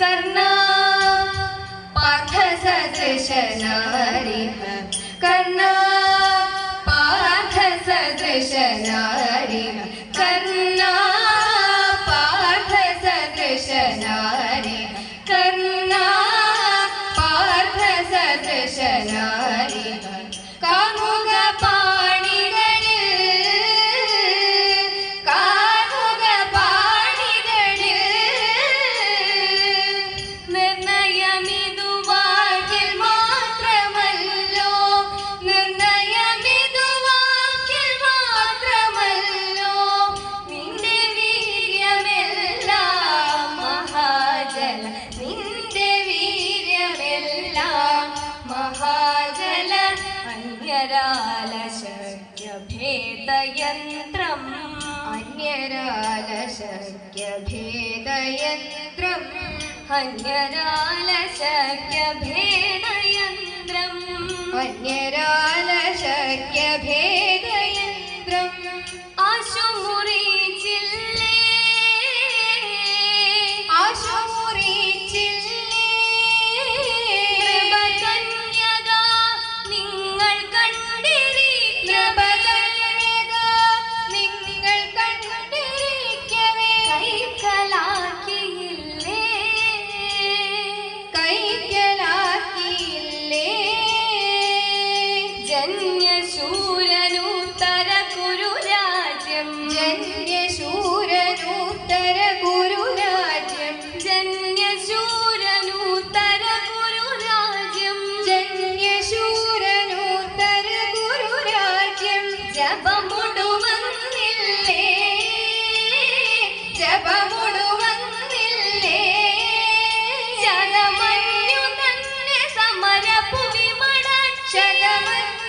കർണ പാർത്ഥസദൃശനാരിഹ. കർണ പാർത്ഥസദൃശനാരിഹ. കർണ പാർത്ഥസദൃശനാരിഹ. കർണ പാർത്ഥസദൃശനാരിഹ. भेदयन्त्रम् अन्यरालशक्यभेदयन्त्रम् अन्यरालशक्यभेदयन्त्रम्। अन्यरालशक्यभेद Shagamati.